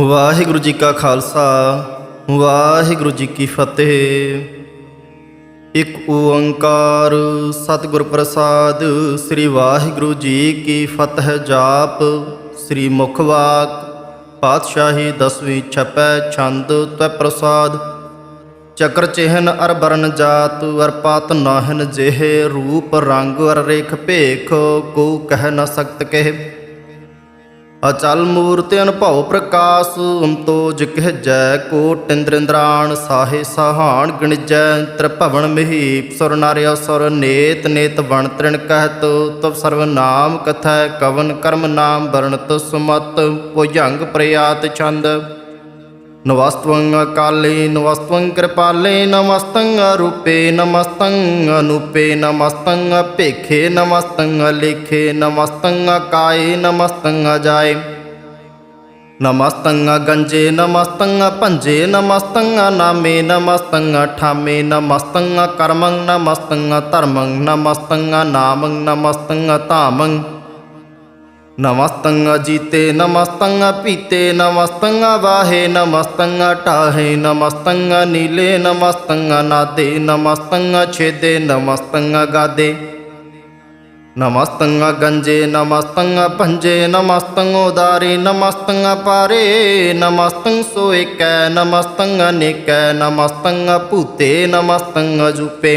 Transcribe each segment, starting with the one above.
ਵਾਹਿਗੁਰੂ ਜੀ ਕਾ ਖਾਲਸਾ, ਵਾਹਿਗੁਰੂ ਜੀ ਕੀ ਫਤਿਹ। ਇੱਕ ਓੰਕਾਰ ਸਤਿਗੁਰ ਪ੍ਰਸਾਦ, ਸ੍ਰੀ ਵਾਹਿਗੁਰੂ ਜੀ ਕੀ ਫਤਿਹ ਜਾਪ, ਸ੍ਰੀ ਮੁਖਵਾਕ ਪਾਤਸ਼ਾਹੀ ਦਸਵੀਂ ਛਪੈ ਛੰਦ ਤੈ ਪ੍ਰਸਾਦ। ਚਕਰ ਚਿਹਨ ਅਰ ਬਰਨ ਜਾਤ, ਅਰ ਪਾਤ ਨਾਹਨ ਜਿਹੇ, ਰੂਪ ਰੰਗ ਅਰ ਰੇਖ ਭੇਖ ਕੋ ਕਹਿ ਨ ਸਕਤ ਕਹਿ। ਅਚਲ ਮੂਰਤ ਅਨਭਉ ਪ੍ਰਕਾਸ਼ ਅੰਤੋ ਜਿਕਹ ਜੈ ਕੋਟ ਇੰਦ੍ਰਿੰਦਰਾਣ ਸਾਹੇ ਸਹਾਣ ਗਣਿਜੈ ਤ੍ਰਿਭਵਨ ਮਹੀਪ, ਸੁਰ ਨਾਰਿਆ ਸੁਰ ਨੇਤ ਨੇਤ ਬਣ ਤ੍ਰਿਣ ਕਹਿਤ, ਤਵ ਸਰਵ ਨਾਮ ਕਥੈ ਕਵਨ ਕਰਮ ਨਾਮ ਵਰਣਤ ਸੁਮਤ ਭੁਜੰਗ ਪ੍ਰਿਆਤ ਛੰਦ। ਨਵਸਤਵੰ ਕਾਲੇ ਨਵਸਤਵੰ ਕਿਰਪਾਲੇ, ਨਮਸਤੰ ਰੂਪੇ ਨਮਸਤੰ ਅਨੂਪੇ, ਨਮਸਤੰ ਭੇਖੇ ਨਮਸਤੰ ਲੇਖੇ ਨਮਸਤੰ ਕਾਏ ਨਮਸਤੰ ਜਾਏ ਨਮਸਤੰ ਗੰਜੇ ਨਮਸਤੰ ਭੰਜੇ ਨਮਸਤੰ ਨਾਮੇ ਨਮਸਤੰ ਠਾਮੇ ਨਮਸਤੰ ਕਰਮੰ ਨਮਸਤੰ ਧਰਮੰ ਨਮਸਤੰ ਨਾਮੰ ਨਮਸਤੰ ਧਾਮੰ नमस्तंग जीते नमस्तंग पीते नमस्तंग वाहे नमस्तंग टाहे नमस्तंग नीले नमस्तंग नादे नमस्तंग छेदे नमस्तंग गादे नमस्तंग गंजे नमस्तंग पंजे नमस्तंग उदारे नमस्तंग पारे नमस्तंग सोए कै नमस्तंग निक नमस्तंग पूते नमस्तंग जुपे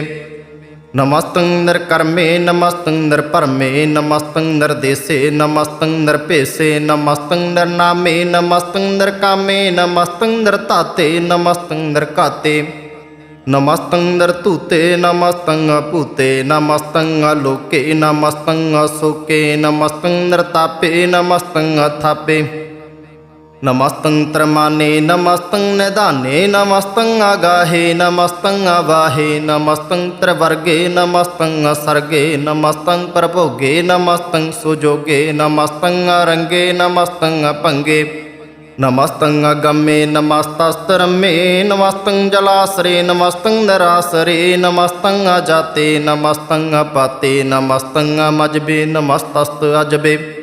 ਨਮਸਤੰ ਨਿਰਕਰਮੇ ਨਮਸਤੰ ਨਿਰਪਰਮੇ ਨਮਸਤੰ ਨਿਰਦੇਸੇ ਨਮਸਤੰ ਨਿਰਭੇਸੇ ਨਮਸਤੰ ਨਿਰਨਾਮੇ ਨਮਸਤੰ ਨਿਰਕਾਮੇ ਨਮਸਤੰ ਨਿਰਤਾਤੇ ਨਮਸਤੰ ਨਿਰਕਾਤੇ ਨਮਸਤੰ ਨਿਰਤੂਤੇ ਨਮਸਤੰ ਭੂਤੇ ਨਮਸਤੰ ਲੋਕੇ ਨਮਸਤੰ ਸੋਕੇ ਨਮਸਤੰ ਨਿਰਤਾਪੇ ਨਮਸਤੰ ਥਾਪੇ। ਨਮਸਤੰ ਤਰਮਾਨੇ, ਨਮਸਤੰ ਨਿਧਾਨੇ ਨਮਸਤੰ ਆਗਾਹੇ, ਨਮਸਤੰ ਆਵਾਹੇ, ਨਮਸਤੰ ਤ੍ਰਿਵਰਗੇ, ਨਮਸਤੰ ਸਰਗੇ ਨਮਸਤੰ ਪ੍ਰਭੋਗੇ, ਨਮਸਤੰ ਸੁਜੋਗੇ, ਨਮਸਤੰ ਰੰਗੇ ਨਮਸਤੰ ਭੰਗੇ ਨਮਸਤੰ ਅਗੰਮੇ, ਨਮਸਤਸਤਰਮੇ, ਨਮਸਤੰ ਜਲਾਸਰੇ, ਨਮਸਤੰ ਨਰਾਸਰੇ, ਨਮਸਤੰ ਅਜਾਤੇ, ਨਮਸਤੰ ਅਪਾਤੇ, ਨਮਸਤੰ ਮਜਬੇ ਨਮਸਤਸਤ ਅਜਬੇ।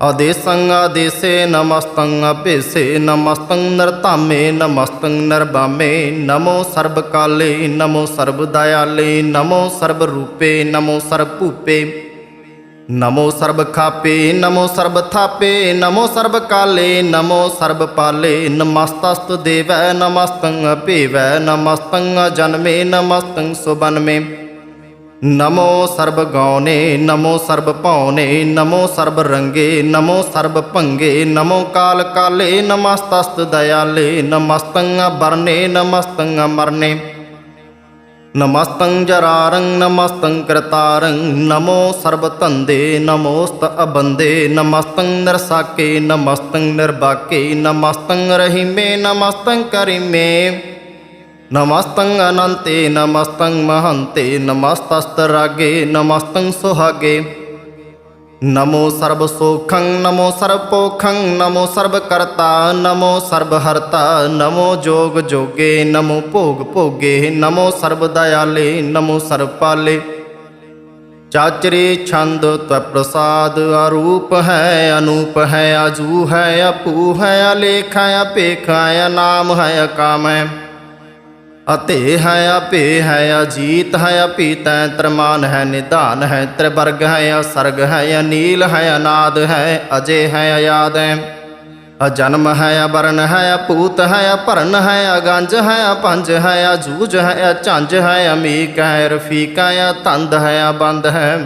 ਆਦੇਸੰ ਆਦੇਸੇ ਨਮਸਤੰ ਅਭੇਸੇ ਨਮਸਤੰ ਨਰਤਾਮੇ ਨਮਸਤੰ ਨਰਬਾਮੇ ਨਮੋ ਸਰਬ ਕਾਲੇ ਨਮੋ ਸਰਬ ਦਇਆਲੇ ਨਮੋ ਸਰਬ ਰੂਪੇ ਨਮੋ ਸਰਬ ਭੂਪੇ ਨਮੋ ਸਰਬ ਖਾਪੇ ਨਮੋ ਸਰਬ ਥਾਪੇ ਨਮੋ ਸਰਬ ਕਾਲੇ ਨਮੋ ਸਰਬ ਪਾਲੇ ਨਮਸਤਸਤ ਦੇਵੈ ਨਮਸਤੰ ਭੇਵੈ ਨਮਸਤੰ ਜਨਮੇ ਨਮਸਤੰ ਸੁਬਨਮੇ ਨਮੋ ਸਰਬ ਗਾਉਨੇ, ਨਮੋ ਸਰਬ ਭਾਉਨੇ, ਨਮੋ ਸਰਬ ਰੰਗੇ, ਨਮੋ ਸਰਬ ਭੰਗੇ, ਨਮੋ ਕਾਲ ਕਾਲੇ, ਨਮਸਤਸਤ ਦਇਆਲੇ ਨਮਸਤੰ ਬਰਨੇ ਨਮਸਤੰ ਮਰਨੇ। ਨਮਸਤੰ ਜਰਾਰੰ ਨਮਸਤੰ ਕਰਤਾਰੰ ਨਮੋ ਸਰਬ ਧੰਦੇ, ਨਮੋਸਤ ਅਬੰਦੇ ਨਮਸਤੰ ਨਰਸਾਕੇ ਨਮਸਤੰ ਨਿਰਬਾਕੇ ਨਮਸਤੰ ਰਹੀਮੇ ਨਮਸਤੰ ਕਰੀਮੇ। ਨਮਸਤੰ ਅਨੰਤੇ, ਨਮਸਤੰ ਮਹੰਤੇ ਨਮਸਤਸਤ ਰਾਗੇ ਨਮਸਤੰ ਸੁਹਾਗੇ। ਨਮੋ ਸਰਬ ਸੋਖੰ, ਨਮੋ ਸਰਬ ਪੋਖੰ, ਨਮੋ ਸਰਬ ਕਰਤਾ, ਨਮੋ ਸਰਬ ਹਰਤਾ, ਨਮੋ ਜੋਗ ਜੋਗੇ, ਨਮੋ ਭੋਗ ਭੋਗੇ, ਨਮੋ ਸਰਬ ਦਇਆਲੇ, ਨਮੋ ਸਰਬ ਪਾਲੇ। ਚਾਚਰੇ ਛੰਦ ਤਵ ਪ੍ਰਸਾਦ ਅਰੂਪ ਹੈ, ਅਨੂਪ ਹੈ ਆਜੂ ਹੈ, ਅਪੂ ਹੈ, ਅਲੇਖ ਹੈ, ਅਪੇਖ ਹੈ ਨਾਮ ਹੈ, ਅਕਾਮ ਹੈ। ਅਤੇ ਹੈ ਅਪੇ ਹੈ ਅਜੀਤ ਹੈ ਅਪੀਤੈ ਤਰਮਾਨ ਹੈ ਨਿਧਾਨ ਹੈ ਤ੍ਰਿਵਰਗ ਹੈ ਅਸਰਗ ਹੈ ਅਨੀਲ ਹੈ ਅਨਾਦ ਹੈ ਅਜੇ ਹੈ ਅਯਾਦ ਹੈ ਅਜਨਮ ਹੈ ਅਬਰਨ ਹੈ ਅਪੂਤ ਹੈ ਅਪਰਨ ਹੈ ਅਗੰਜ ਹੈ ਅਪੰਜ ਹੈ ਅਜੂਜ ਹੈ ਅਝੰਜ ਹੈ ਅਮੀਕ ਹੈ ਰਫੀਕ ਹੈ ਤੰਦ ਹੈ ਅਬੰਦ ਹੈ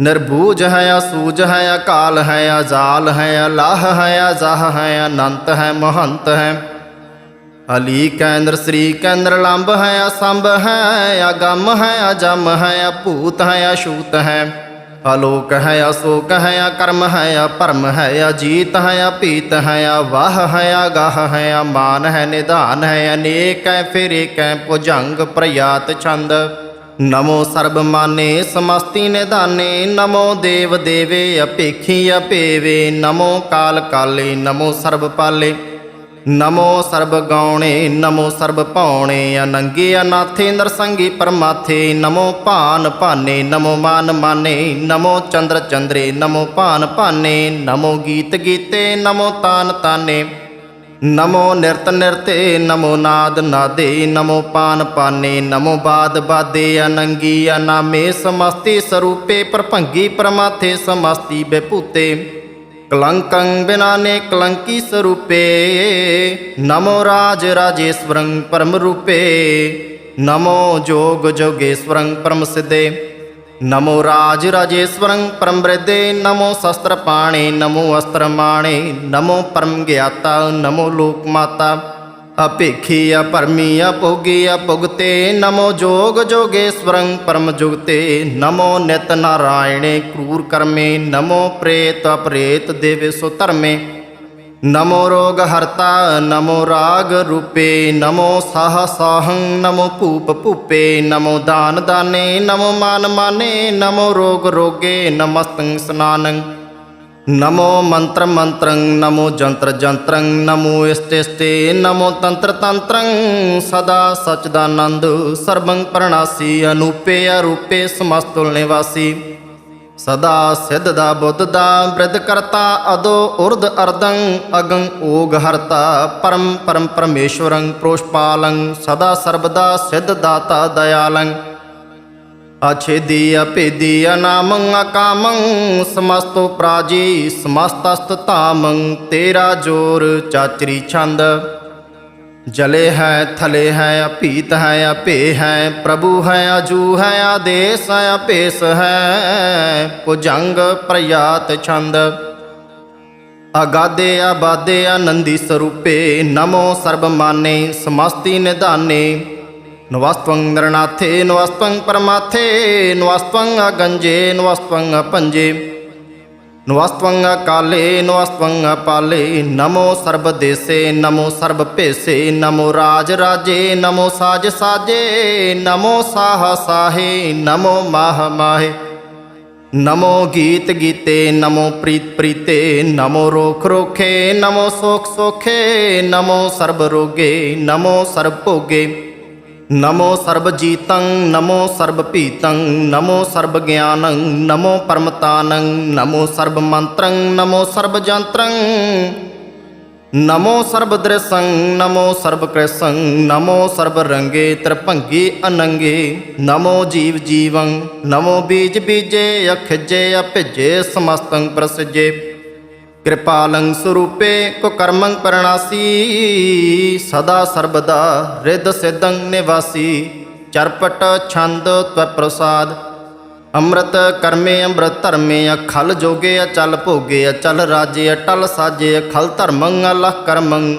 ਨਿਰਭੂਜ ਹੈ ਅਸੂਜ ਹੈ ਅਕਾਲ ਹੈ ਅਜਾਲ ਹੈ ਅਲਾਹ ਹੈ ਅਜਾਹ ਹੈ ਅਨੰਤ ਹੈ ਮਹੰਤ ਹੈ ਅਲੀ ਕੈਂਦਰ ਸ੍ਰੀ ਕੇਂਦਰ ਲੰਬ ਹੈ ਅਸੰਭ ਹੈ ਅਗੰਮ ਹੈ ਅਜਮ ਹੈ ਅਭੂਤ ਹੈ ਅਸ਼ੂਤ ਹੈ ਅਲੋਕ ਹੈ ਅਸੋਕ ਹੈ ਅਕਰਮ ਹੈ ਅਪਰਮ ਹੈ ਅਜੀਤ ਹੈ ਅਪੀਤ ਹੈ ਵਾਹ ਹੈ ਅਗਾਹ ਹੈ ਅਮਾਨ ਹੈ ਨਿਧਾਨ ਹੈ ਅਨੇਕ ਹੈ ਫਿਰ ਏਕ ਹੈ ਭੁਜੰਗ ਪ੍ਰਯਾਤ ਛੰਦ ਨਮੋ ਸਰਬ ਮਾਨੇ ਸਮਸਤੀ ਨਿਧਾਨੇ ਨਮੋ ਦੇਵ ਦੇਵੇ ਅਪੇਖੀ ਅਪੇਵੇ ਨਮੋ ਕਾਲ ਕਾਲੇ ਨਮੋ ਸਰਬ ਪਾਲੇ ਨਮੋ ਸਰਬ ਗਾਉਣੇ, ਨਮੋ ਸਰਬ ਪਾਉਣੇ, ਅਨੰਗੇ ਅਨਾਥੇ ਨਰਸੰਗੀ ਪਰਮਾਥੇ, ਨਮੋ ਭਾਨ ਭਾਨੇ, ਨਮੋ ਮਾਨ ਮਾਨੇ, ਨਮੋ ਚੰਦਰ ਚੰਦਰੇ, ਨਮੋ ਭਾਨ ਭਾਨੇ, ਨਮੋ ਗੀਤ ਗੀਤੇ, ਨਮੋ ਤਾਨ ਤਾਨੇ। ਨਮੋ ਨਿਰਤ ਨਿਰਤੇ, ਨਮੋ ਨਾਦ ਨਾਦੇ, ਨਮੋ ਪਾਨ ਪਾਨੇ, ਨਮੋ ਬਾਦ ਬਾਦੇ, ਅਨੰਗੀ ਅਨਾਮੇ ਸਮਸਤੀ ਸਰੂਪੇ, ਪ੍ਰਭੰਗੀ ਪ੍ਰਮਾਥੇ ਸਮਸਤੀ ਬੇਪੂਤੇ। ਕਲੰਕੰ ਬਿਨਾਨੇ ਕਲੰਕੀ ਸਰੂਪੇ, ਨਮੋ ਰਾਜ ਰਾਜੇਸ਼ਵਰੰ ਪਰਮ ਰੂਪੇ, ਨਮੋ ਜੋਗ ਜੋਗੇਸ਼ਵਰੰ ਪਰਮ ਸਿੱਧੇ, ਨਮੋ ਰਾਜ ਰਾਜੇਸ਼ਵਰੰ ਪਰਮ ਬ੍ਰਿਦੇ ਨਮੋ ਸ਼ਸਤਰ ਪਾਣੇ, ਨਮੋ ਅਸਤਰ ਮਾਣੇ, ਨਮੋ ਪਰਮ ਗਿਆਤਾ, ਨਮੋ ਲੋਕ ਮਾਤਾ। ਅਪੇਖੀ ਅਪਰਮੀ ਅਪੋਗੀ ਅਪੁਗਤੇ ਨਮੋ ਜੋਗ ਜੋਗੇਸ਼ਵਰੰ ਪਰਮ ਜੁਗਤੇ ਨਮੋ ਨਿਤ ਨਾਰਾਇਣੇ ਕਰੂਰ ਕਰਮੇ ਨਮੋ ਪ੍ਰੇਤ ਅਪਰੇਤ ਦੇਵੇ ਸੋ ਧਰਮੇ। ਨਮੋ ਰੋਗ ਹਰਤਾ, ਨਮੋ ਰਾਗ ਰੂਪੇ, ਨਮੋ ਸਾਹ ਸਾਹੰ ਨਮੋ ਭੂਪ ਭੂਪੇ, ਨਮੋ ਦਾਨ ਦਾਨੇ, ਨਮੋ ਮਾਨ ਮਾਨੇ, ਨਮੋ ਰੋਗ ਰੋਗੇ ਨਮਸਤੰ ਸਨਾਨੰ। ਨਮੋ ਮੰਤਰ ਮੰਤਰੰ ਨਮੋ ਜੰਤਰ ਜੰਤਰੰ ਨਮੋ ਇਸਤਿਸਤੇ ਨਮੋ ਤੰਤਰ ਤੰਤਰੰ ਸਦਾ ਸਚਦਾਨੰਦ ਸਰਬੰ ਪ੍ਰਣਾਸੀ ਅਨੂਪੇ ਅਰੂਪੇ ਸਮਸਤੁਲ ਨਿਵਾਸੀ ਸਦਾ ਸਿੱਧ ਦਾ ਬੁੱਧ ਦਾ ਬ੍ਰਿਧ ਕਰਤਾ ਅਦੋ ਉਰਧ ਅਰਦੰ ਅਗੰ ਓਗ ਹਰਤਾ ਪਰਮ ਪਰਮ ਪਰਮੇਸ਼ਵਰੰ ਪ੍ਰੋਸ਼ਪਾਲੰ ਸਦਾ ਸਰਬਦਾ ਸਿੱਧ ਦਾਤਾ ਦਇਆਲੰ ਅਛੇਦੀ ਅਭੇਦੀ ਅਨਾਮੰ ਅਕਾਮੰ ਸਮਸਤੋ ਪ੍ਰਾਜੀ ਸਮਸਤਸਤ ਧਾਮੰ, ਤੇਰਾ ਜੋਰ ਚਾਚਰੀ ਛੰਦ। ਜਲੇ ਹੈ, ਥਲੇ ਹੈ, ਅਭੀਤ ਹੈ, ਅਭੇ ਹੈ, ਪ੍ਰਭੂ ਹੈ, ਅਜੂ ਹੈ, ਆਦੇਸ ਹੈ ਅਪੇਸ ਹੈ, ਭੁਜੰਗ ਪ੍ਰਯਾਤ ਛੰਦ। ਅਗਾਦੇ ਆਬਾਦੇ ਆਨੰਦੀ ਸਰੂਪੇ, ਨਮੋ ਸਰਬ ਮਾਨੇ ਨਿਧਾਨੇ। ਨਵਸਤਵੰ ਨਰਨਾਥੇ, ਨਵਸਤਵੰ ਪਰਮਾਥੇ, ਨਵਸਤਵੰ ਅਗੰਜੇ, ਨਵਸਤਵੰ ਪੰਜੇ ਨਵਸਤਵੰ ਕਾਲੇ ਨਵਸਤਵੰ ਪਾਲੇ ਨਮੋ ਸਰਬ ਦੇਸੇ, ਨਮੋ ਸਰਬ ਭੇਸੇ, ਨਮੋ ਰਾਜ ਰਾਜੇ, ਨਮੋ ਸਾਜ ਸਾਜੇ, ਨਮੋ ਸਾਹ ਸਾਹੇ, ਨਮੋ ਮਾਹ ਮਾਹੇ। ਨਮੋ ਗੀਤ ਗੀਤੇ, ਨਮੋ ਪ੍ਰੀਤ ਪ੍ਰੀਤੇ, ਨਮੋ ਰੋਖ ਰੋਖੇ, ਨਮੋ ਸੋਖ ਸੋਖੇ, ਨਮੋ ਸਰਬ ਰੋਗੇ, ਨਮੋ ਸਰਬ ਭੋਗੇ। ਨਮੋ ਸਰਬ ਨਮੋ ਸਰਬ ਨਮੋ ਸਰਬ ਗਿਆਨੰ, ਨਮੋ ਪਰਮਤਾਨੰ ਨਮੋ ਸਰਬ ਨਮੋ ਸਰਬ ਨਮੋ ਸਰਬ ਨਮੋ ਸਰਬ ਕ੍ਰਿਸੰ, ਨਮੋ ਸਰਬ ਤ੍ਰਿਭੰਗੀ ਅਨੰਗੇ, ਨਮੋ ਜੀਵ ਜੀਵੰ, ਨਮੋ ਬੀਜ ਬੀਜੇ, ਅਖਿਜੇ, ਅਭਿਜੇ, ਸਮਸਤੰ ਪ੍ਰਸਿਜੇ। ਕਿਰਪਾਲੰ ਸਰੂਪੇ ਕੋ ਕਰਮੰ ਪਰਣਾਸੀ, ਸਦਾ ਸਰਬਦਾ ਰਿੱਧ ਸਿद्धੰ ਨਿਵਾਸੀ, ਚਰਪਟ ਛੰਦ ਤਵ ਪ੍ਰਸਾਦ। ਅੰਮ੍ਰਿਤ ਕਰਮੇ ਅੰਮ੍ਰਿਤ ਧਰਮੇ, ਅਖਲ ਜੋਗੇ ਅਚਲ ਭੋਗੇ, ਅਚਲ ਰਾਜੇ ਅਟਲ ਸਾਜੇ, ਅਖਲ ਧਰਮੰ ਅਲਹ ਕਰਮੰ।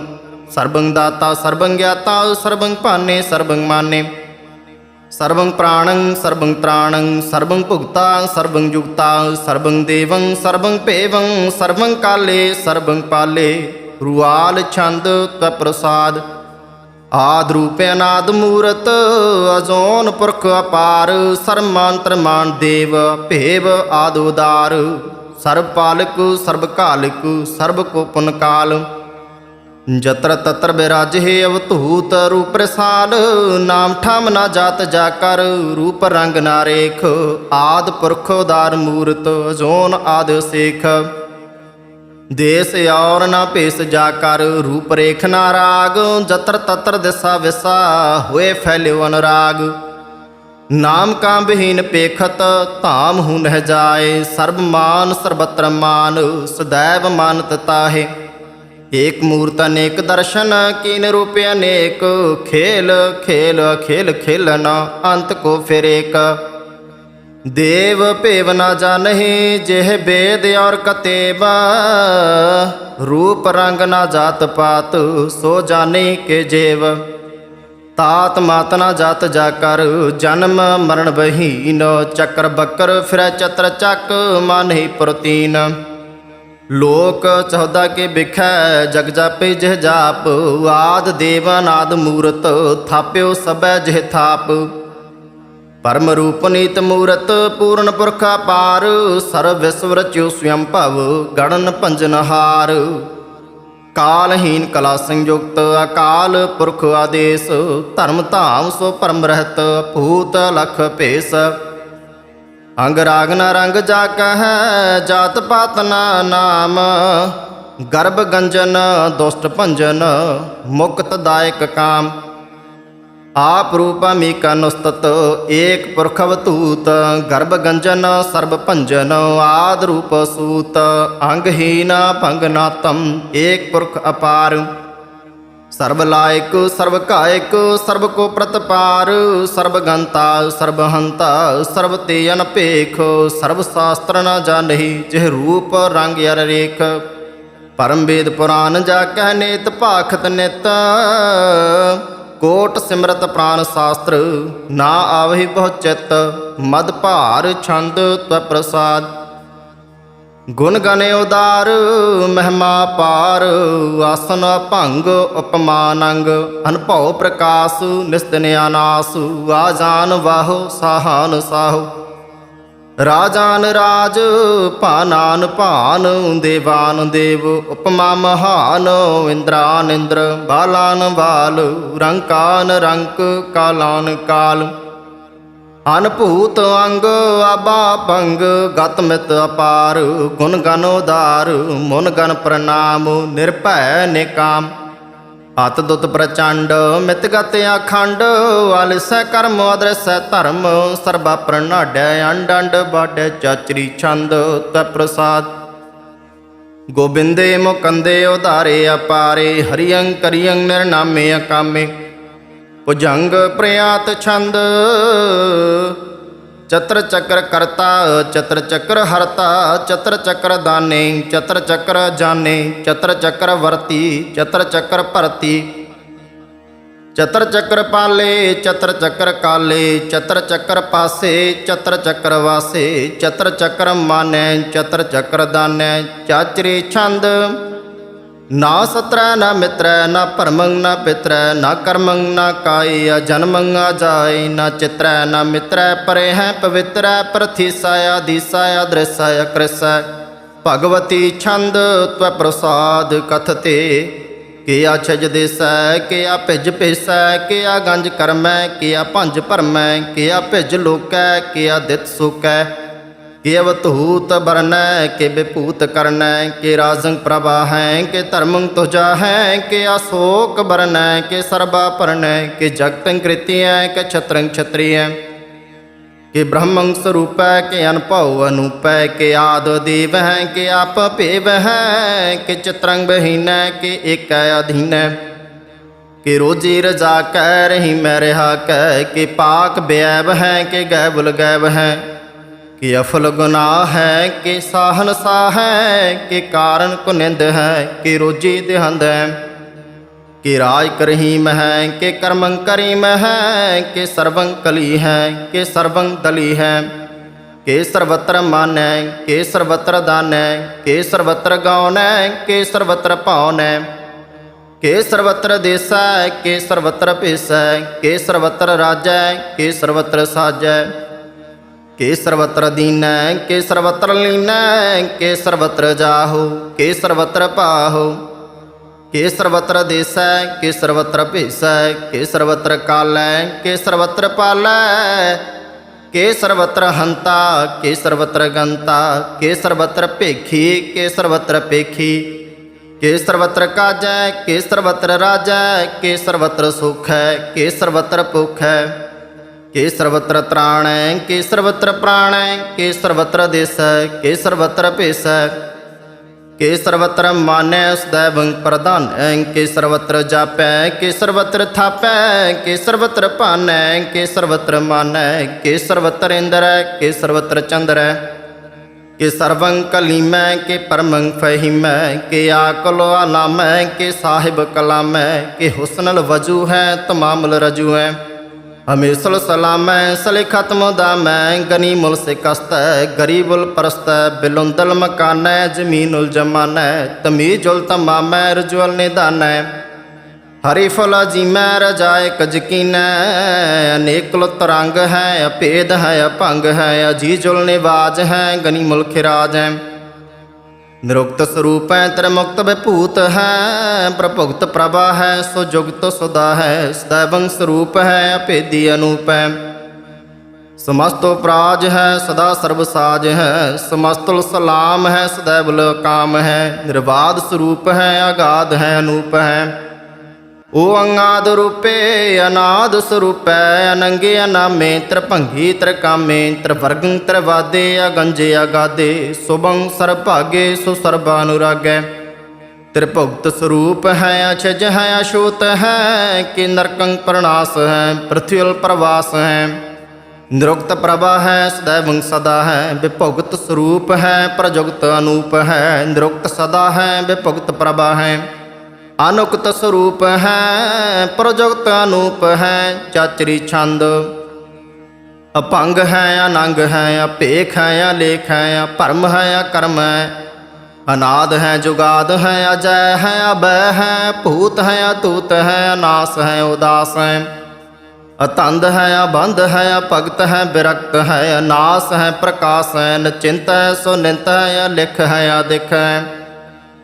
ਸਰਬੰ ਦਾਤਾ ਸਰਬੰ ਗਿਆਤਾ, ਸਰਬੰ ਭਾਨੇ ਸਰਬੰ ਮਾਨੇ। ਸਰਬੰ ਪ੍ਰਾਣੰ, ਸਰਬੰ ਤ੍ਰਾਣੰ, ਸਰਬੰ ਭੁਗਤਾ, ਸਰਬੰ ਜੁਗਤਾ, ਸਰਬੰ ਦੇਵੰ, ਸਰਬੰ ਭੇਵੰ, ਸਰਬੰ ਕਾਲੇ, ਸਰਬੰ ਪਾਲੇ। ਰੂਆਲ ਛੰਦ ਤਵ ਪ੍ਰਸਾਦ, ਆਦ ਰੂਪ ਅਨਾਦ ਮੂਰਤ, ਅਜੋਨ ਪੁਰਖ ਅਪਾਰ, ਸਰਮਾਂਤਰ ਮਾਨ ਦੇਵ, ਭੇਵ ਆਦ ਉਦਾਰ। ਸਰਬ ਪਾਲਕ, ਸਰਬ ਕਾਲਕ, ਸਰਬ ਕੋ ਪੁਨ ਕਾਲ। ਜਤਰ ਤਤਰ ਬਿਰਾਜੇ ਅਵਤੂਤ ਰੂਪ ਰਸਾਲ, ਨਾਮ ਠਾਮ ਨਾ ਜਾਤ ਜਾ ਕਰ, ਰੂਪ ਰੰਗ ਨਾ ਰੇਖ, ਆਦ ਪੁਰਖ ਉਦਾਰ ਮੂਰਤ, ਜੋਨ ਆਦ ਸੇਖ। ਦੇਸ ਔਰ ਨਾ ਭੇਸ ਜਾ ਕਰ, ਰੂਪ ਰੇਖ ਨਾ ਰਾਗ, ਜਤਰ ਤਤਰ ਦਿਸਾ ਵਿਸਾ, ਹੋਏ ਫੈਲਿਓ ਅਨੁਰਾਗ। ਨਾਮ ਕਾ ਬਹੀਨ ਪੇਖਤ, ਧਾਮ ਹੂ ਨਹਿ ਜਾਏ, ਸਰਬ ਮਾਨ ਸਰਬਤਰ ਮਾਨ ਸदैव ਮਾਨਤ ਤਾਹੇ। ਏਕ ਮੂਰਤ ਅਨੇਕ ਦਰਸ਼ਨ ਕੀਨ ਰੂਪ ਅਨੇਕ, ਖੇਲ ਖੇਲ ਖੇਲ ਖੇਲਨ ਅੰਤ ਕੋ ਫਿਰ ਏਕ। ਦੇਵ ਭੇਵ ਨਾ ਜਾਣਹਿ, ਜਿਹ ਬੇਦ ਔਰ ਕਤੇਬ, ਰੂਪ ਰੰਗ ਨਾ ਜਾਤ ਪਾਤ, ਸੋ ਜਾਣੇ ਕੇ ਜੇਵ। ਤਾਤ ਮਾਤ ਨਾ ਜਾਤ ਜਾ ਕਰ, ਜਨਮ ਮਰਨ ਬਹੀਨ, ਚੱਕਰ ਬੱਕਰ ਫਿਰ ਚਤਰ ਚੱਕ, ਮਾਨਹਿ ਪ੍ਰਤੀਨ। ਲੋਕ ਚੌਦਾ ਕੇ ਬਿਖੈ ਜਗ ਜਾਪੇ ਜਿਹ ਜਾਪ, ਆਦ ਦੇਵਨਾਦ ਮੂਰਤ, ਥਾਪਿਓ ਸਬੈ ਜਿਹ ਥਾਪ। ਪਰਮ ਰੂਪ ਨੀਤ ਮੂਰਤ, ਪੂਰਨ ਪੁਰਖਾ ਪਾਰ ਸਰਵ ਵਿਸਵ ਰਚਿਓ ਸਵਯੰ ਭਵ ਗੜਨ ਭੰਜਨ ਹਾਰ। ਕਾਲਹੀਨ ਕਲਾ ਸੰਯੁਕਤ, ਅਕਾਲ ਪੁਰਖ ਆਦੇਸ, ਧਰਮ ਧਾਮ ਸੋ ਪਰਮ ਰਹਿਤ, ਭੂਤ ਲਖ ਭੇਸ। ਅੰਗ ਰਾਗ ਨ ਰੰਗ ਜਾ ਕਹੈ, ਜਾਤ ਪਾਤ ਨਾ ਨਾਮ। ਗਰਭ ਗੰਜਨ, ਦੁਸ਼ਟ ਭੰਜਨ, ਮੁਕਤ ਦਾਇਕ ਕਾਮ। ਆਪ ਰੂਪਮੀ ਕਨੁਸਤਤ ਏਕ ਪੁਰਖ ਅਵਤੂਤ ਗਰਭ ਗੰਜਨ, ਸਰਬ ਭੰਜਨ, ਆਦ ਰੂਪ ਸੂਤ। ਅੰਗਹੀਨ ਭੰਗਨਾਤਮ ਏਕ ਪੁਰਖ ਅਪਾਰ। ਸਰਬ ਲਾਇਕ, ਸਰਬ ਕਾਇਕ, ਸਰਬ ਕੋ ਪ੍ਰਤਪਾਰ, ਸਰਬ ਗੰਤਾ, ਸਰਬ ਹੰਤਾ, ਸਰਬ ਤੇ ਅਨਪੇਖ, ਸਰਬ ਸ਼ਾਸਤਰ ਨ ਜਾਣਹੀ ਜਿਹ ਰੂਪ ਰੰਗ ਅਰ ਰੇਖ। ਪਰਮ ਵੇਦ ਪੁਰਾਨ ਜਾ ਕਹਿ ਨੇਤ ਭਾਖਤ ਨਿਤ। ਕੋਟ ਸਿਮਰਤ ਪ੍ਰਾਨ ਸ਼ਾਸਤਰ, ਨਾ ਆਵਹਿ ਬਹੁ ਚਿਤ ਮਦ ਭਾਰ ਛੰਦ ਤਵ ਪ੍ਰਸਾਦ। ਗੁਣ ਗਨ ਉਦਾਰ, ਮਹਿਮਾ ਪਾਰ, ਆਸਨ ਭੰਗ ਉਪਮਾਨ ਅਨਭਉ ਪ੍ਰਕਾਸ਼, ਨਿਸਤਨ ਅਨਾਸ, ਆ ਜਾਨ ਵਾਹੋ, ਸਾਹਾਨ ਸਾਹੋ। ਰਾਜਾਨ ਰਾਜ ਭਾਨਾਨ ਭਾਨ, ਦੇਵਾਨ ਦੇਵ, ਉਪਮਾ ਮਹਾਨ, ਇੰਦਰਾਨ ਇੰਦਰ, ਬਾਲਾਨ ਬਾਲ ਰੰਕਾਨ ਰੰਕ, ਕਾਲਾਨ ਕਾਲ। ਅਨਭੂਤ ਅੰਗ ਆਬਾ ਭੰਗ ਗਤ ਮਿਤ ਅਪਾਰ, ਗੁਣ ਗਨ ਉਦਾਰ ਮਨ ਗਨ ਪ੍ਰਣਾਮ, ਨਿਰਭੈ ਨਿਕਾਮ। ਅਤ ਦੁਤ ਪ੍ਰਚੰਡ, ਮਿਤ ਗਤ ਅਖੰਡ ਆਲਿਸੈ ਕਰਮ ਅਦਰਸੈ ਧਰਮ, ਸਰਬਾ ਪ੍ਰਣਾਡੈ ਅੰਡ ਅੰਡ ਬਾਡੈ ਚਾਚਰੀ ਛੰਦ, ਤੈ ਪ੍ਰਸਾਦ। ਗੋਬਿੰਦੇ ਮੁਕੰਦੇ ਉਧਾਰੇ ਅਪਾਰੇ ਹਰਿਯੰ ਕਰਿਯੰ ਨਿਰਨਾਮੇ ਅਕਾਮੇ। ਭੁਜੰਗ ਪ੍ਰਿਆਤ ਛੰਦ ਚਤਰ ਚੱਕਰ ਕਰਤਾ ਚਤਰ ਚੱਕਰ ਹਰਤਾ ਚਤਰ ਚੱਕਰ ਦਾਨੇ ਚਤਰ ਚੱਕਰ ਜਾਣੇ ਚਤਰ ਚੱਕਰ ਵਰਤੀ ਚਤਰ ਚੱਕਰ ਭਰਤੀ ਚਤਰ ਚੱਕਰ ਪਾਲੇ ਚਤਰ ਚੱਕਰ ਕਾਲੇ ਚਤਰ ਚੱਕਰ ਪਾਸੇ ਚਤਰ ਚੱਕਰ ਵਾਸੇ ਚਤਰ ਚੱਕਰ ਮਾਨੈ ਚਤਰ ਚੱਕਰ ਦਾਨੈ ਚਾਚਰੀ ਛੰਦ ਨਾ ਸਤਰੈ, ਨਾ ਮਿਤਰੈ, ਨਾ ਭਰਮੰ ਨਾ ਪਿਤਰੈ, ਨਾ ਕਰਮੰ ਨਾ ਕਾਈ, ਆ ਜਨਮੰ ਆ ਜਾਏ ਨਾ ਚਿਤਰੈ, ਨਾ ਮਿਤਰੈ, ਪਰੇ ਹੈ ਪਵਿੱਤਰੈ ਪ੍ਰਥੀਸਾ ਆਦੀਸਾ ਅਦ੍ਰਿਸਾ ਅਕ੍ਰਿਸਾ ਭਗਵਤੀ ਛੰਦ ਤਵ ਪ੍ਰਸਾਦ ਕਥਤੇ ਕਿ ਆ ਛਜ ਦੇਸੈ ਕਿ ਭਿਜ ਪੇਸੈ ਕਿ ਗੰਜ ਕਰਮੈ ਕਿ ਭੰਜ ਭਰਮੈ ਕਿ ਭਿਜ ਲੋਕੈ ਕਿ ਆ ਸੁਕੈ। ਕਿ ਅਵਤੂਤ ਬਰਨੈ ਕਿ ਵਿਭੂਤ ਕਰਨੈ ਕਿ ਰਾਜੰ ਪ੍ਰਭਾ ਹੈ ਕਿ ਧਰਮੰ ਤੁਜਾ ਹੈ ਕਿ ਅਸ਼ੋਕ ਬਰਨੈ ਕਿ ਸਰਬਾ ਪਰਨੈ ਕਿ ਜਗਤੰ ਕ੍ਰਿਤੀਐ ਕਿ ਛਤਰੰ ਛਤਰੀਐ ਕਿ ਬ੍ਰਹਮੰ ਸਰੂਪੈ ਕਿ ਅਨਭਉ ਅਨੂਪੈ ਕਿ ਆਦ ਦੇਵ ਹੈ ਕਿ ਆਪ ਭੇਵ ਹੈ ਕਿ ਚਿਤਰੰ ਬਹੀਨੈ ਕਿ ਏਕੈ ਅਧੀਨੈ ਕਿ ਰੋਜੀ ਰਜਾ ਕਹਿ ਰਹੀ ਮੈਂ ਰਹਾ ਕਹਿ ਕਿ ਪਾਕ ਬਿਆਬ ਹੈ ਕਿ ਗੈਬੁਲ ਗੈਬ ਹੈ ਕਿ ਅਫਲ ਗੁਨਾਹ ਹੈ, ਕਿ ਸਾਹਨ ਸਾਹ ਹੈ, ਕਿ ਕਾਰਨ ਕੁਨਿੰਦ ਹੈ, ਕਿ ਰੋਜੀ ਦਿਹੰਦ ਹੈ। ਕਿ ਰਾਜ ਕਰਹੀਮ ਹੈ, ਕਿ ਕਰਮੰ ਕਰੀਮ ਹੈ, ਕਿ ਸਰਵੰ ਕਲੀ ਹੈ, ਕਿ ਸਰਵੰ ਦਲੀ ਹੈ। ਕੇ ਸਰਵਤਰ ਮਾਨੈ ਕੇ ਸਰਵਤਰ ਦਾਨੈ ਕੇ ਸਰਵਤਰ ਗਾਉਣ ਹੈ, ਕੇ ਸਰਵਤਰ ਭਾਉਨੈ ਕਿ ਸਰਵਤਰ ਹੈ ਕੇ ਸਰਵਤਰ ਭੇਸ ਭੇਸੈ ਕਿ ਸਰਵਤਰ ਹੈ ਕੇ ਸਰਵਤਰ ਸਾਜੈ। ਕਿ ਸਰਵਤਰ ਦੀਨੈ ਕਿ ਸਰਵਤਰ ਲੀਨੈ ਕਿ ਸਰਵਤਰ ਜਾਹੋ ਕਿ ਸਰਵਤਰ ਪਾਹੋ ਕਿ ਸਰਵਤਰ ਦੇਸੈ ਕਿ ਸਰਵਤਰ ਭੇਸੈ ਕਿ ਸਰਵਤਰ ਕਾਲੈ ਕਿ ਸਰਵਤਰ ਪਾਲੈ ਕਿ ਸਰਵਤਰ ਹੰਤਾ ਕਿ ਸਰਵਤਰ ਗੰਤਾ ਕਿ ਸਰਵਤਰ ਭੇਖੀ ਕਿ ਸਰਵਤਰ ਪੇਖੀ ਕਿ ਸਰਵਤਰ ਕਾਜੈ ਕਿ ਸਰਵਤਰ ਰਾਜੈ ਕਿ ਸਰਵਤਰ ਸੁਖੈ ਕਿ ਸਰਵਤਰ ਭੁਖੈ ਕਿ ਸਰਵਤਰ ਤ੍ਰਾਣੈ ਕਿ ਸਰਵਤਰ ਪ੍ਰਾਣੈ ਕਿ ਸਰਵਤਰ ਦੇਸੈ ਕਿ ਸਰਵਤਰ ਭੇਸੈ ਕਿ ਸਰਵਤਰ ਮਾਨੈ ਸदैवੰ ਪ੍ਰਧਾਨੈ ਕਿ ਸਰਵਤਰ ਜਾਪੈ ਕਿ ਸਰਵਤਰ ਥਾਪੈ ਕਿ ਸਰਵਤਰ ਭਾਨੈ ਕਿ ਸਰਵਤਰ ਮਾਨੈ ਕਿ ਸਰਵਤਰ ਇੰਦਰੈ ਕਿ ਸਰਵਤਰ ਚੰਦਰੈ ਕਿ ਸਰਵੰ ਕਲੀਮੈ ਕਿ ਪਰਮੰ ਫਹੀਮੈ ਕਿ ਆਕਲੋ ਆਲਾਮੈ ਕਿ ਸਾਹਿਬ ਕਲਾਮੈ ਕਿ ਹੁਸਨਲ ਵਜੂ ਹੈ ਤਮਾਮਲ ਰਜੂ ਹੈ ਹਮੇਸਲ ਸਲਾਮੈ ਸਲੇ ਖਤਮ ਦਾ ਮੈਂ, ਗਨੀ ਮੁਲ ਸੇ ਕਸਤੈ ਗਰੀਬੁਲ ਪਰਸਤੈ, ਬਿਲੁੰਦਲ ਮਕਾਨੈ ਜ਼ਮੀਨੁਲ ਜਮਾਨੈ ਤਮੀਜੁਲ ਤਮਾਮੈ ਰਜੁਲ ਨਿਦਾਨੈ। ਹਰੀ ਫਲ ਜੀਮੈ ਰਜਾਇ ਕਜਕੀਨੈ ਅਨੇਕਲ ਤਰੰਗ ਹੈ ਅਪੇਦ ਹੈ ਅਭੰਗ ਹੈ ਅਜੀਜੁਲ ਨਿਵਾਜ ਹੈ, ਗਨੀ ਮੁਲ ਖਿਰਾਜ ਹੈ। ਨਿਰੁਕਤ ਸਰੂਪ ਹੈ ਤਰ ਮੁਕਤ ਵਿਭੂਤ ਹੈ, ਪ੍ਰਭੁਗਤ ਪ੍ਰਭਾ ਹੈ ਸੋ ਜੁਗਤ ਸਦਾ ਹੈ, ਸਦੈਵੰ ਸਰੂਪ ਹੈ, ਅਭੇਦੀ ਅਨੂਪ ਹੈ। ਸਮਸਤ ਉਪਰਾਜ ਹੈ, ਸਦਾ ਸਰਬ ਸਾਜ ਹੈ, ਸਮਸਤੁਲ ਸਲਾਮ ਹੈ ਸਦੈਵ ਕਾਮ ਹੈ, ਨਿਰਵਾਦ ਸਰੂਪ ਹੈ, ਆਗਾਦ ਹੈ, ਅਨੂਪ ਹੈ। ਓ ਅੰਗਾਦ ਰੂਪੇ ਅਨਾਦ ਸਰੂਪੈ ਅਨੰਗੇ ਅਨਾਮੇ ਤ੍ਰਭੰਗੀ ਤ੍ਰਕਾਮੇ ਤ੍ਰਵਰਗੰ ਤ੍ਰਵਾਦੇ ਅਗੰਜੇ ਅਗਾਦੇ, ਸੁਭੰ ਸਰਭਾਗੇ ਸੁ ਸਰਬਾ ਤ੍ਰਿਭੁਗਤ ਸਰੂਪ ਹੈ, ਅਛਜ ਹੈ ਅਸ਼ੋਤ ਹੈ, ਕਿ ਨਰਕੰ ਪ੍ਰਣਾਸ ਹੈ ਪ੍ਰਥਿਵਲ ਪ੍ਰਵਾਸ ਹੈ। ਨਿਰੁਕਤ ਪ੍ਰਭਾ ਹੈ ਸदैवੰ ਸਦਾ ਹੈ ਵਿਭੁਗਤ ਸਰੂਪ ਹੈ ਪ੍ਰਜੁਗਤ ਅਨੂਪ ਹੈ। ਨਿਰੁਕਤ ਸਦਾ ਹੈ ਵਿਭੁਗਤ ਪ੍ਰਭਾ ਹੈ। ਅਨੁਕਤ ਸਰੂਪ ਹੈ, ਪ੍ਰਜੁਗਤ ਅਨੂਪ ਹੈ ਚਾਚਰੀ ਛੰਦ। ਅਪੰਗ ਹੈ, ਅਨੰਗ ਹੈ ਅਪੇਖ ਹੈ, ਅਲੇਖ ਹੈ ਭਰਮ ਹੈ, ਅਕਰਮ ਹੈ। ਅਨਾਦ ਹੈ, ਜੁਗਾਦ ਹੈ, ਅਜੈ ਹੈ ਅਬੈ ਹੈ, ਭੂਤ ਹੈ, ਅਤੂਤ ਹੈ, ਅਨਾਸ ਹੈ, ਉਦਾਸ ਹੈ। ਅਤੰਦ ਹੈ, ਅਬੰਧ ਹੈ, ਅਭਗਤ ਹੈ, ਬਿਰਕਤ ਹੈ, ਅਨਾਸ ਹੈ, ਪ੍ਰਕਾਸ਼ ਹੈ, ਨਚਿੰਤ ਹੈ ਸੋ ਹੈ ਲਿਖ ਹੈ ਅਦਿਖ ਹੈ।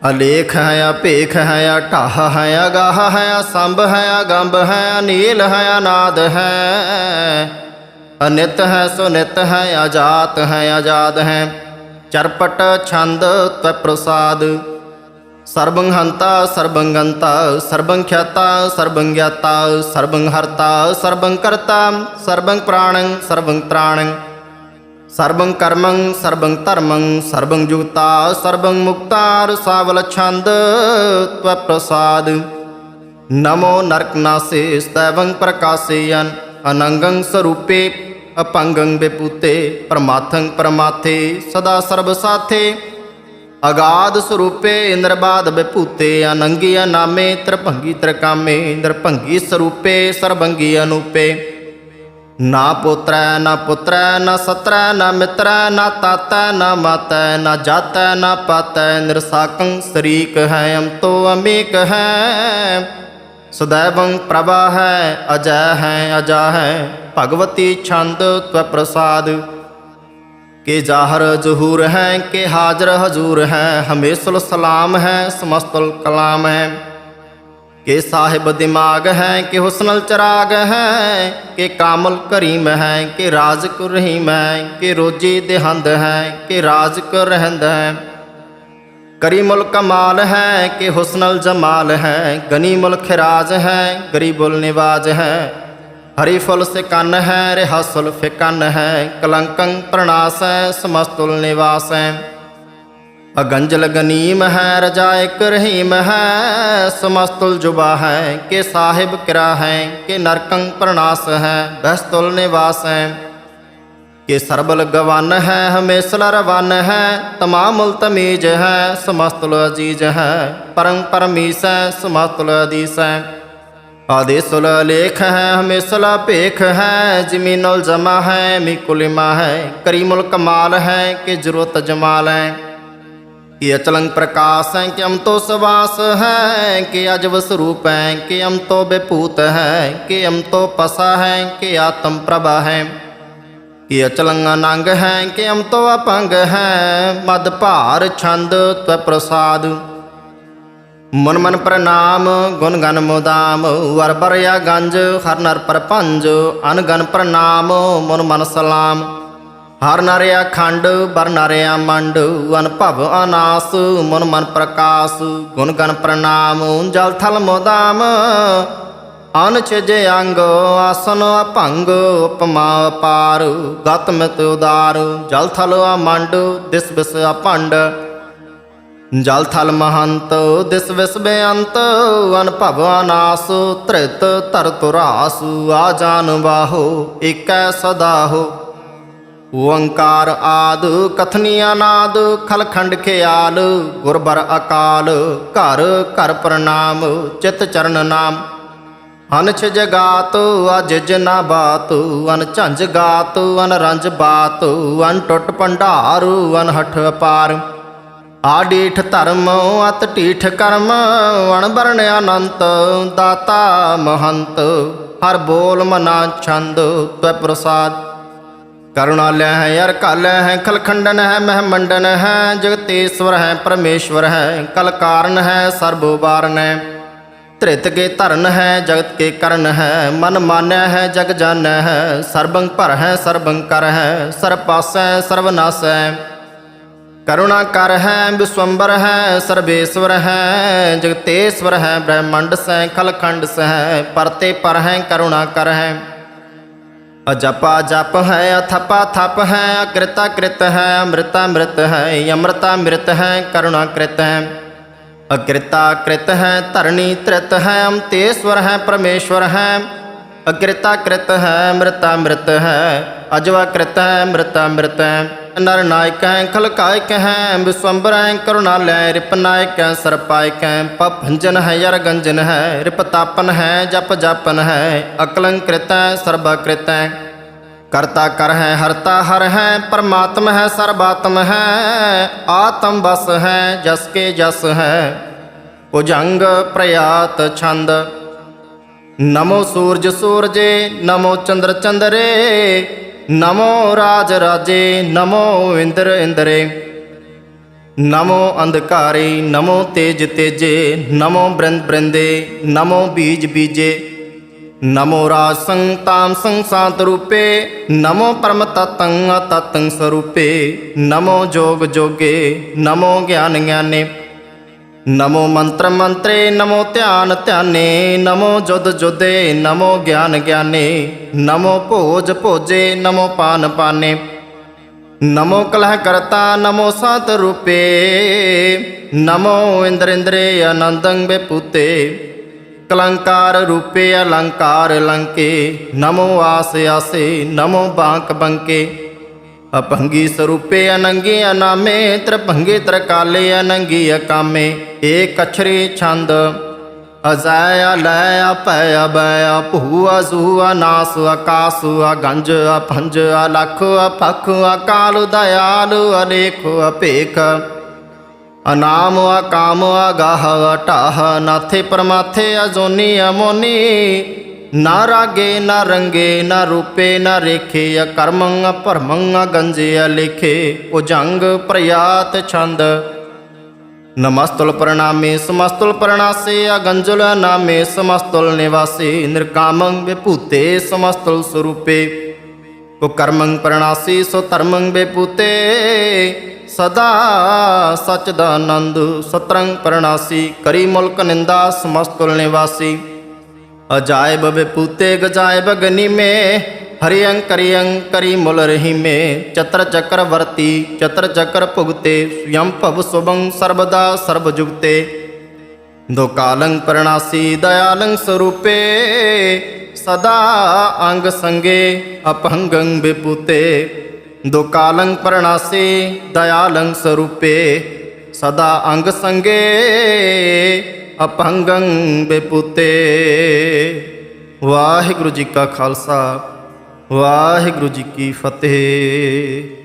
ਅਲੇਖ ਹੈ ਅਭੇਖ ਹੈ ਅਟਾਹ ਹੈ ਅਗਾਹ ਹੈ ਅਸੰਭ ਹੈ ਅਗੰਭ ਹੈ ਅਨੀਲ ਹੈ ਅਨਾਦ ਹੈ। ਅਨਿਤ ਹੈ ਸੋ ਹੈ ਅਜਾਤ ਹੈ ਆਜ਼ਾਦ ਹੈ। ਚਰਪਟ ਛੰਦ ਤਵ ਪ੍ਰਸਾਦ। ਸਰਬੰ ਹੰਤਾ ਸਰਬੰ ਗੰਤਾ ਸਰਬੰ ਖਿਆਤਾ ਸਰਬੰ ਗਿਆਤਾ ਸਰਬੰ ਹਰਤਾ ਸਰਬੰ ਕਰਤਾ ਸਰਬੰ ਪ੍ਰਾਣੰ ਸਰਬੰ ਤ੍ਰਾਣੰ ਸਰਬੰ ਕਰਮੰ, ਸਰਬੰ ਧਰਮੰ, ਸਰਬੰ ਜੁਗਤਾ, ਸਰਬੰ ਮੁਕਤਾ ਰਸਾਵਲ ਛੰਦ, ਤਵ ਪ੍ਰਸਾਦ। ਨਮੋ ਨਰਕਨਾਸੇ ਸਤਵੰ ਪ੍ਰਕਾਸੇਯਨ ਅਨੰਗੰ ਸਰੂਪੇ, ਅਪੰਗੰ ਬੇਪੂਤੇ, ਪਰਮਾਥੰ ਪਰਮਾਥੇ, ਸਦਾ ਸਰਬ ਸਾਥੇ। ਅਗਾਧ ਸਰੂਪੇ ਇੰਦਰਬਾਦ ਬੇਪੂਤੇ ਅਨੰਗੀ ਅਨਾਮੇ ਤ੍ਰਭੰਗੀ ਤ੍ਰਕਾਮੇ, ਨਿਰਭੰਗੀ ਸਰੂਪੇ, ਸਰਬੰਗੀ ਅਨੂਪੇ। ਨਾ ਪੁੱਤਰੈ ਨਾ ਪੁੱਤਰੈ ਨਾ ਸਤਰੈ ਨਾ ਮਿੱਤਰੈ ਨਾ ਤਾਤੈ ਨਾ ਮਾਤੈ ਨਾ ਜਾਤੈ ਨਾ ਪਾਤੈ ਨਿਰਸਾਕੰ ਸਰੀਕ ਹੈ ਅੰਤੋ ਅਮੇਕ ਹੈ ਸदैवं ਪ੍ਰਭਾ ਹੈ ਅਜੈ ਹੈ ਅਜਾ ਹੈ ਭਗਵਤੀ ਛੰਦ ਤਵ ਪ੍ਰਸਾਦ ਕੇ ਜ਼ਾਹਰ ਜ਼ਹੂਰ ਹੈ ਕੇ ਹਾਜ਼ਰ ਹਜ਼ੂਰ ਹੈ ਹਮੇਸ਼ੁਲ ਸਲਾਮ ਹੈ ਸਮਸਤੁਲ ਕਲਾਮ ਹੈ ਕੇ ਸਾਹਿਬ ਦਿਮਾਗ ਹੈ ਕਿ ਹੁਸਨਲ ਚਰਾਗ ਹੈ ਕਿ ਕਾਮਲ ਕਰੀਮ ਹੈ ਕਿ ਰਾਜ਼ਕ ਰਹੀਮ ਹੈ ਕਿ ਰੋਜੀ ਦੇਹੰਦ ਹੈ ਕਿ ਰਾਜ਼ਕ ਰਹਿੰਦ ਹੈ ਕਰੀਮੁਲ ਕਮਾਲ ਹੈ ਕਿ ਹੁਸਨਲ ਜਮਾਲ ਹੈ ਗਨੀਮੁਲ ਖਿਰਾਜ ਹੈ ਗਰੀਬੁਲ ਨਿਵਾਜ ਹੈ ਹਰੀ ਫੁੱਲ ਸਿਕਨ ਹੈ ਰਿਹਾਸੁਲ ਫਿਕਨ ਹੈ ਕਲੰਕੰ ਪ੍ਰਣਾਸ ਹੈ ਸਮਸਤੁਲ ਨਿਵਾਸ ਹੈ ਅਗੰਜਲ ਗਨੀਮ ਹੈ ਰਜਾਇਕ ਰਹੀਮ ਹੈ ਸਮਸਤੁਲ ਜੁਬਾ ਹੈ ਕਿ ਸਾਹਿਬ ਕਿਰਾ ਹੈ ਕਿ ਨਰਕੰ ਪ੍ਰਣਾਸ ਹੈ ਬਸਤੁਲ ਨਿਵਾਸ ਹੈ ਕਿ ਸਰਬਲ ਗਵਨ ਹੈ ਹਮੇਸ਼ਲ ਰਵਨ ਹੈ ਤਮਾਮੁਲ ਤਮੀਜ ਹੈ ਸਮਸਤੁਲ ਅਜੀਜ ਹੈ ਪਰਮ ਪਰਮੀਸ ਹੈ ਸਮਸਤੁਲ ਅਦੀਸ ਹੈ ਆਦੇਸੁਲ ਲੇਖ ਹੈ ਹਮੇਸ਼ਲ ਭੇਖ ਹੈ ਜ਼ਮੀਨੁਲ ਜਮਾ ਹੈ ਮਿਕੁਲਿਮਾ ਹੈ ਕਰੀਮੁਲ ਕਮਾਲ ਹੈ ਕਿ ਜ਼ਰੂਰਤ ਜਮਾਲ ਹੈ ਕਿ ਅਚਲੰਗ ਪ੍ਰਕਾਸ਼ ਹੈ ਕਿ ਅਮਤੋ ਸਵਾਸ ਹੈ ਕਿ ਅਜਬ ਸਰੂਪ ਹੈ ਕਿ ਅਮਤੋ ਵਿਭੂਤ ਹੈ ਕਿ ਅਮਤੋ ਪਸਾ ਹੈ ਕਿ ਆਤਮ ਪ੍ਰਭਾ ਹੈ ਕਿ ਅਚਲੰਗ ਅਨੰਗ ਹੈ ਕਿ ਅਮਤੋ ਅਪੰਗ ਹੈ ਮਦ ਭਾਰ ਛੰਦ ਤਵ ਪ੍ਰਸਾਦ ਮਨ ਮਨ ਪ੍ਰਣਾਮ ਗੁਣ ਗਨ ਮੁਦਾਮ ਵਰ ਬਰਿਆ ਗੰਜ ਹਰ ਨਰ ਪਰਪੰਜ ਅਨਗਨ ਪ੍ਰਣਾਮ ਮਨ ਮਨ ਸਲਾਮ ਹਰ ਨਰਿਆ ਖੰਡ, ਬਰ ਨਰਿਆ ਮੰਡ, ਅਨਭਵ ਅਨਾਸ, ਮਨ ਮਨ ਪ੍ਰਕਾਸ਼, ਗੁਣ ਗਨ ਪ੍ਰਣਾਮ, ਜਲ ਥਲ ਮੁਦਾਮ ਅਨਚਜ ਅੰਗ, ਆਸਨ ਅਭੰਗ, ਉਪਮਾ ਅਪਾਰ, ਗਤ ਮਿਤ ਉਦਾਰ, ਜਲ ਥਲ ਅਮੰਡ, ਦਿਸ ਬਿਸ ਅਪੰਡ। ਜਲ ਥਲ ਮਹੰਤ, ਦਿਸ ਵਿਸ ਬੇਅੰਤ, ਅਨਭਵ ਅਨਾਸ, ਤ੍ਰਿਤ ਧਰ ਤੁਰਾਸ ਆ ਜਾਨ ਬਾਹੋ ਏਕੈ ਸਦਾ ਹੋ। ਓੰਕਾਰ ਆਦ ਕਥਨੀ ਅਨਾਦ ਖਲਖੰਡ ਖਿਆਲ, ਗੁਰਬਰ ਅਕਾਲ, ਘਰ ਘਰ ਪ੍ਰਣਾਮ, ਚਿਤ ਚਰਨ ਨਾਮ। ਅਨਛ ਜਗਾਤ ਅਜਜ ਨਾ ਬਾਤ, ਅਨ ਝੰਜ ਗਾਤ, ਅਨ ਰੰਜ ਬਾਤ, ਅਨ ਟੁੱਟ ਭੰਡਾਰ, ਅਨ ਹਠ ਅਪਾਰ। ਆਡੀਠ ਧਰਮ, ਅਤ ਢੀਠ ਕਰਮ, ਅਣ ਬਰਨ ਅਨੰਤ, ਦਾਤਾ ਮਹੰਤ। ਹਰ ਬੋਲ ਮਨਾ ਛੰਦ, ਤਵ ਪ੍ਰਸਾਦ। ਕਰੁਣਾਲय ਹੈ ਯਰ ਕਾਲੈ ਹੈ, ਖਲਖੰਡਨ ਹੈ, ਮਹਿਮੰਡਨ ਹੈ, ਜਗਤੇਸ਼ਵਰ ਹੈ, ਪਰਮੇਸ਼ਵਰ ਹੈ ਕਲ ਕਾਰਨ ਹੈ ਸਰਬੋ ਬਾਰਨ ਹੈ। ਧ੍ਰਿਤ ਕੇ ਧਰਨ ਹੈ, ਜਗਤ ਕੇ ਕਰਨ ਹੈ, ਮਨ ਮਾਨੈ ਹੈ, ਜਗ ਜਾਣੈ ਹੈ, ਸਰਬੰ ਭਰ ਹੈ, ਸਰਬੰ ਕਰ ਹੈ ਸਰਬ ਪਾਸੈ ਸਰਬ ਨਾਸੈ ਕਰੁਣਾ ਕਰ ਹੈ ਵਿਸਵੰਬਰ ਹੈ, ਸਰਬੇਸ਼ਵਰ ਹੈ, ਜਗਤੇਸ਼ਵਰ ਹੈ, ਬ੍ਰਹਮੰਡ ਸੈ, ਖਲਖੰਡ ਸਹਿ, ਪਰਤੇ ਪਰ ਹੈ, ਕਰੁਣਾ ਕਰ ਹੈ। ਅਜਪਾ ਜਪ ਹੈ ਅਥਪਾ ਥਪ ਹੈ ਅਕ੍ਰਿਤਾ ਕ੍ਰਿਤ ਹੈ ਅੰਮ੍ਰਿਤਾ ਅੰਮ੍ਰਿਤ ਹੈ ਅੰਮ੍ਰਿਤਾ ਅੰਮ੍ਰਿਤ ਹੈ ਕਰੁਣਾ ਕ੍ਰਿਤ ਹੈ ਅਕ੍ਰਿਤਾ ਕ੍ਰਿਤ ਹੈ ਧਰਣੀ ਤ੍ਰਿਤ ਹੈ ਅੰਤੇਸ਼ਵਰ ਹੈ ਪਰਮੇਸ਼ਵਰ ਹੈ ਅਕ੍ਰਿਤਾ ਕ੍ਰਿਤ ਹੈ ਅੰਮ੍ਰਿਤਾ ਅੰਮ੍ਰਿਤ ਹੈ ਅਜਵਾ ਕ੍ਰਿਤ ਹੈ ਅੰਮ੍ਰਿਤਾ ਅੰਮ੍ਰਿਤ ਹੈ ਨਰ ਨਾਇਕ ਹੈ ਖਲਕਾਇਕ ਹੈ ਵਿਸਵੰਬਰ ਹੈ ਕਰੁਣਾਲੈ ਰਿਪ ਨਾਇਕ ਹੈ ਸਰਪਾਇਕ ਹੈ ਪਭੰਜਨ ਹੈ, ਯਰ ਗੰਜਨ ਹੈ, ਰਿਪ ਤਾਪਨ ਹੈ, ਜਪ ਜਾਪਨ ਹੈ ਅਕਲੰਕ੍ਰਿਤ ਹੈ ਸਰਬਕ੍ਰਿਤ ਕਰਤਾ। ਕਰ ਹੈ, ਹਰਤਾ ਹਰ ਹੈ, ਪਰਮਾਤਮ ਹੈ, ਸਰਬਾਤਮ ਹੈ, ਆਤਮ ਬਸ ਹੈ, ਜਸ ਕੇ ਜਸ ਹੈ। ਉਜੰਗ ਪ੍ਰਯਾਤ ਛੰਦ, ਨਮੋ ਸੂਰਜ ਸੂਰਜੇ, ਨਮੋ ਚੰਦਰ ਚੰਦਰੇ ਨਮੋ ਰਾਜ ਰਾਜੇ, ਨਮੋ ਇੰਦਰ ਇੰਦਰੇ। ਨਮੋ ਅੰਧਕਾਰੇ, ਨਮੋ ਤੇਜ ਤੇਜੇ। ਨਮੋ ਬ੍ਰਿੰਦ ਬ੍ਰਿੰਦੇ, ਨਮੋ ਬੀਜ ਬੀਜੇ। ਨਮੋ ਰਾਜ ਸੰਗ ਤਾਮ ਸੰਗ ਸਾਤ ਰੂਪੇ। ਨਮੋ ਪਰਮ ਤਤੰ ਤਤੰ ਸਰੂਪੇ। ਨਮੋ ਜੋਗ ਜੋਗੇ, ਨਮੋ ਗਿਆਨ ਗਿਆਨੇ। ਨਮੋ ਮੰਤਰ ਮੰਤਰੇ, ਨਮੋ ਧਿਆਨ ਧਿਆਨੇ, ਨਮੋ ਜੁਦ ਜੁਦੇ, ਨਮੋ ਗਿਆਨ ਗਿਆਨੇ, ਨਮੋ ਭੋਜ ਭੋਜੇ, ਨਮੋ ਪਾਨ ਪਾਨੇ। ਨਮੋ ਕਲਹ ਕਰਤਾ ਨਮੋ ਸਤ ਰੂਪੇ, ਨਮੋ ਇੰਦਰ ਇੰਦਰੇ ਆਨੰਦੰ ਬੇਪੂਤੇ। ਕਲੰਕਾਰ ਰੂਪੇ ਅਲੰਕਾਰ ਲੰਕੇ, ਨਮੋ ਆਸ ਆਸੇ, ਨਮੋ ਬਾਂਕ ਬੰਕੇ। ਅਭੰਗੀ ਸਰੂਪੇ ਅਨੰਗੀ ਅਨਾਮੇ, ਤ੍ਰਿਭੰਗੇ ਤ੍ਰਕਾਲੇ ਅਨੰਗੀ ਅਕਾਮੇ। ਏ ਅਛਰੇ ਛੰਦ ਅਜ਼ਾਇਆ ਲੈ ਆਪੈ ਅਬੈ ਭੂ ਅਜ਼ੂ ਅਨਾਸ ਆਕਾਸ ਅਗੰਜ ਅਪੰਜ ਅਲਖ ਅਪਖ ਅਕਾਲ ਦਇਆਲ ਅਲੇਖ ਅਪੇਖ ਅਨਾਮ ਅਕਾਮ ਅਗਾਹ ਅਟਾਹ ਨਾਥੇ ਪਰਮਾਥੇ ਅਜੋਨੀ ਅਮੋਨੀ ਨਾ ਰਾਗੇ, ਨਾ ਰੰਗੇ, ਨਾ ਰੂਪੇ, ਨਾ ਰੇਖੇ ਅਕਰਮੰ ਅਪਰਮੰ ਅਗੰਜੇ ਅਲੇਖੇ ਉਜੰਗ ਪ੍ਰਯਾਤ ਛੰਦ ਨਮਸਤੁਲ ਪ੍ਰਣਾਮੇ, ਸਮਸਤੁਲ ਪ੍ਰਣਾਸੇ, ਅਗੰਜੁਲ ਨਾਮੇ, ਸਮਸਤੁਲ ਨਿਵਾਸੇ ਨਿਰਕਾਮੰ ਵਿਭੂਤੇ, ਸਮਸਤੁਲ ਸਰੂਪੇ। ਕੋ ਕਰਮੰ ਪ੍ਰਣਾਸੀ, ਸੋ ਧਰਮੰ ਬੇਪੂਤੇ ਸਦਾ ਸਚ ਦਾ ਆਨੰਦ ਸਤਰੰਗ ਪ੍ਰਣਾਸੀ, ਕਰੀ ਮੁਲਕ ਨਿੰਦਾ, ਸਮਸਤੁਲ ਨਿਵਾਸੀ। ਅਜਾਇਬ ਵਿਪੂਤੇ ਗਜਾਇਬ ਗਨੀਮੇ ਹਰਿਯੰ ਕਰਿਯੰ ਕਰੀ ਮੁਲ ਰਹੀਮੇ ਚਤਰ ਚੱਕਰ ਵਰਤੀ ਚਤਰ ਚੱਕਰ ਭੁਗਤੇ ਯੰ ਭਵ ਸੁਭੰ ਸਰਬਦਾ ਸਰਬ ਜੁਗਤੇ ਦੋ ਕਾਲੰ ਪ੍ਰਣਾਸੀ ਦਇਆਲੰ ਸਰੂਪੇ ਸਦਾ ਅੰਗ ਸੰਗੇ ਅਪੰਗੰ ਵਿਪੂਤੇ ਦੋ ਕਾਲੰ ਪ੍ਰਣਾਸੀ ਦਇਆਲੰ ਸਰੂਪੇ ਸਦਾ ਵਾਹਿਗੁਰੂ ਜੀ ਕੀ ਫਤਿਹ।